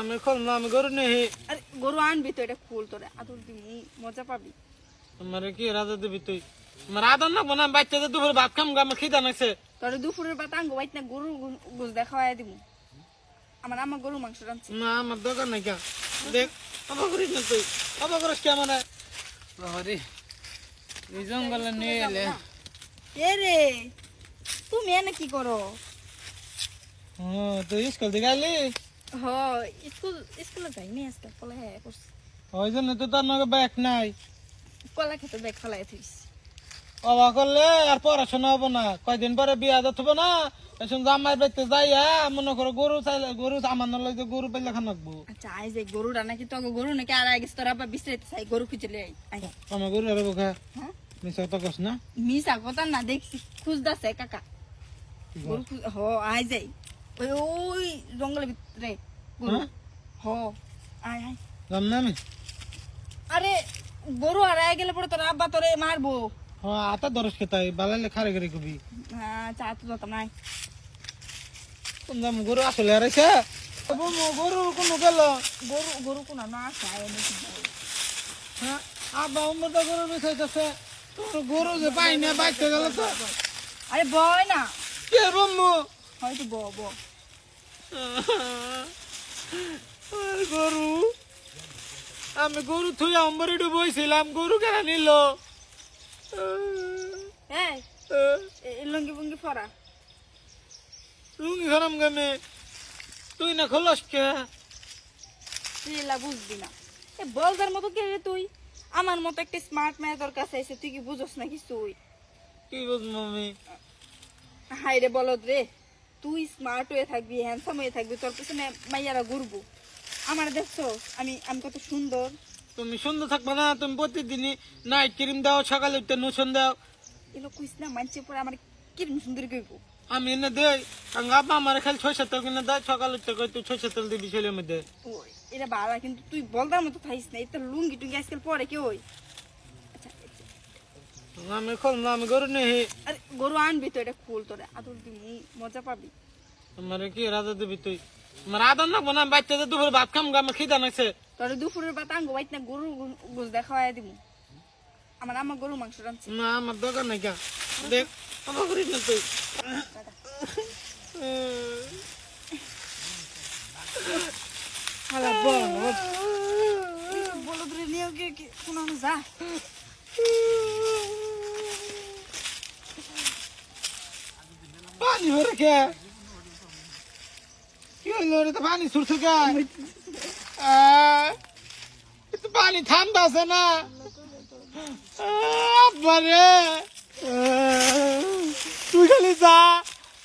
আমি খুললাম আমি গরু নেই। আরে গরু আনবি তো এটা খুল তোরে আদর দিমু মজা পাবি। আমার কি রাজা দিবি তুই? আমার আদর না বোনা বাচ্চাদের দুপুরে ভাত খাম আমার খিদা নাকছে তোরে দুপুরের আঙ্গ বাইত না গরু গুজ দেখাওয়াই দিমু। আমার আমার গরু মাংস রাঁধছি। না আমার দোকান নাই কা দেখ অবাক করিস না তুই? অবাক করিস কে আমার? বাবারে এই জঙ্গলে নিয়ে এলে। এ রে? তুমি এনে কি করো? ও তুই স্কুল থেকে হ স্কুল স্কুলে যাইনি আজকে কলা হ্যাঁ করছি। ওই জন্য তো তোর নাকি ব্যাগ নাই। কলা খেতে ব্যাগ ফেলাই থুইস। অবাক করলে আর পড়াশোনা হব না। কয়দিন পরে বিয়া দিতে হবে না? এখন জামাই বেতে যাইয়া মনে করো গরু চাইলে গরু আমার নলে গরু পেলে খান রাখব আচ্ছা আই যাই গরুটা নাকি তো গরু নাকি আর আগে তোরা আবার বিস্তারিত চাই গরু খুঁজলে আই আই আমার গরু আর বোকা। হ্যাঁ? মিশা তো কস না? মিসা কথা না দেখছি খুঁজদাছে কাকা। গরু খুঁজ হ আই যাই। ওই ওই জঙ্গলের ভিতরে? হ। আয় আয়। জান না আমি আরে গরু হারায় গেলে পরে তোর আব্বা তোরে মারবো। হ্যাঁ আতা দরস খেতাই বালাইলে খারে করে কবি। হ্যাঁ চা তো যত নাই। কোন দাম গরু আসলে হারাইছে? বমু গরু কোনো গেল? গরু গরু কোন না আসে আয় হ্যাঁ আব্বা উম্মর তো গরু বেচাইতেছে। তোর গরু যে পাই না বাইতে গেল তো। আরে বয় না। কে বম্মু? হয়তো ব ব গরু। আমি গরু থুই অম্বরিডু বইছিলাম গরু কেন নিল? এই লঙ্গি বঙ্গি ফরা লুঙ্গি খারাম গামে তুই না খোলস কে? তুই এলা বুঝবি না। এ বলদার মতো কে রে তুই? আমার মতো একটা স্মার্ট মেয়ে তোর কাছে এসে তুই কি বুঝোস না কিছুই কি বুঝব আমি হাই রে বলদ রে। তুই স্মার্ট হয়ে থাকবি হ্যান্ডসাম হয়ে থাকবি তোর পিছনে মাইয়ারা ঘুরবো। আমার দেখছ আমি আমি কত সুন্দর। তুমি সুন্দর থাকবে না তুমি প্রতিদিনই নাইট ক্রিম দাও সকালে উঠতে নুসন দাও। এলো কুইস না মানছে পরে আমার কিরম সুন্দর কইব? আমি এনে দেই কারণ আব্বা আমার খালি ছয় সাত কিনে দেয় সকালে উঠতে কই তুই ছয় সাত দিবি ছেলের মধ্যে। এটা বাড়া কিন্তু তুই বলদার মতো থাইস না এটা লুঙ্গি টুঙ্গি আজকাল পরে কি ওই? আচ্ছা। আমি খুললাম আমি গরু নেই আরে গরু আনবি তো এটা খুল তোরে আদর দিমু মজা পাবি আমার কি রাজা দিবি তুই আমার আদর না বোনা বাচ্চাদের দুপুরে ভাত খাম আমার খিদা নাকছে তোরে দুপুরের বাত আঙ্গ বাইত না গরু গুজ দেখাওয়াই দিমু আমার আমার গরু মাংস রাঁধছি না আমার দোকান নাই কা দেখ অবাক করিস না তুই হালা বলদ এইসব বলদ রে নিয়ে কি কি শোনানো যা পানি কে? কি হইল রে? তো পানি ছুটছে কে? তো পানি ঠান্ডা আছে না। তুই খালি যা।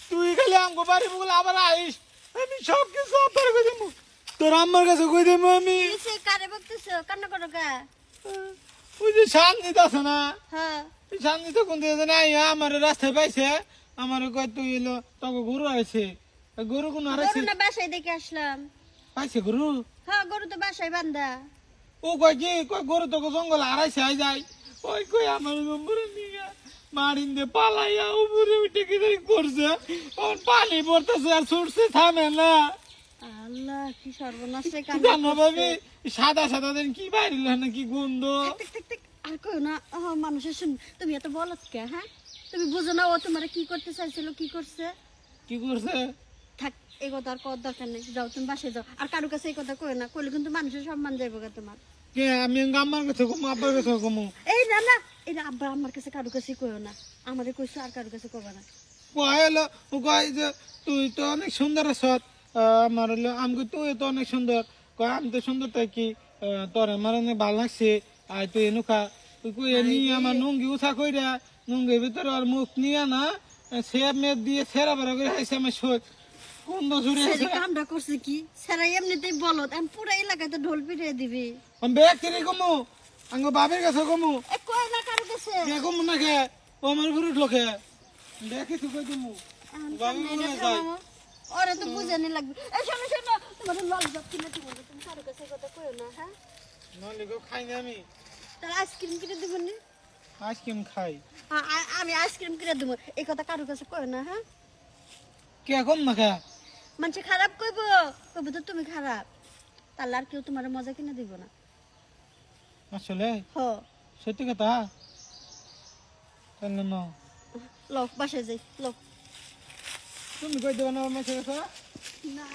তুই খালি আমগো বাড়ি বলে আবার আইস। আমি সব কিছু আপনার কই দেবো? তোর আম্মার কাছে কই দেবো আমি? সে কারে বকতেছ? কান্না করো কা? ওই যে শান্তিতে আছে না? হ্যাঁ। শান্তি তো কোন দিকে নাই আমার রাস্তায় পাইছে। আমার কয় তুই এলো তোকে গরু আছে গরু কোন গরু হারাইছে না বাসায় দেখে আসলাম। পাইছে গরু? হ্যাঁ গরু তো বাসায় বান্ধা ও কয় কি? কয় গরু তো জঙ্গল হারাইছে আই যায় ওই কই আমার নম্বরে নিয়ে মারিন দিয়ে পালাইয়া উপরে উঠে কি করছে। ওর পানি পড়তেছে আর ছুটছে থামে না। আল্লাহ কি সর্বনাশ রে কি জানো ভাবি সাদা সাদা দিন কি বাইরিল না কি গন্ধ? টিক টিক টিক আর কই না মানুষের শুন তুমি এত বলত কে হ্যাঁ? তুমি বুঝো না ও তোমার কি করতে চাইছিল কি করছে? কি করছে? থাক এই কথা আর কর দরকার নেই। যাও তুমি বাসায় যাও। আর কারও কাছে এই কথা কই না কইলে কিন্তু মানুষের সম্মান যাইব গা তোমার। কে আমি আমার কাছে কমু আব্বার কাছে কমু? এই না না এটা আব্বা আমার কাছে কারও কাছে কইও না। আমাদের কইছো আর কারও কাছে কইবা না। কয়েলো কয় যে তুই তো অনেক সুন্দর সৎ আমার হলো আমাকে তুই তো অনেক সুন্দর। কয় আমি তো সুন্দর তাই কি তোর আমার অনেক ভালো লাগছে। আর তুই এনুকা। তুই কই নি আমার নুঙ্গি উঠা কইরা নুঙ্গির ভিতরে আর মুখ নিয়ে না সে মেয়ে দিয়ে সেরা বেড়া করে হাইছে আমার শোক কোন জুড়ে কামটা করছে কি? সেরা এমনিতেই বলত আমি পুরো এলাকায় তো ঢোল পিটিয়ে দিবি। আমি ব্যাগ কিনে কমু আঙ্গ কাছে কমু এ না কারও কাছে? কে কমু না খে ও আমার ঘুরে উঠল খে দেখি তুই কই দিমু বাবু বলে যাই ওরে তো বুঝানি লাগবে। এই শোনো শোনো তোমার ললিপপ কিনে দিব তুমি কারও কাছে কথা কইও না হ্যাঁ? নলি খাই না আমি। তার আইসক্রিম কিনে দিব না? আইসক্রিম খাই। আমি আইসক্রিম কিনে দিব। এই কথা কারও কাছে কইও না হ্যাঁ? কে কম না খা? মানুষ খারাপ কইব। কইব তো তুমি খারাপ। তাহলে আর কেউ তোমার মজা কিনে দিব না। আসলে? হ। সত্যি কথা? তাহলে ন লো বাসে যাই। লো। তুমি কই দেবো না আমার মেসে না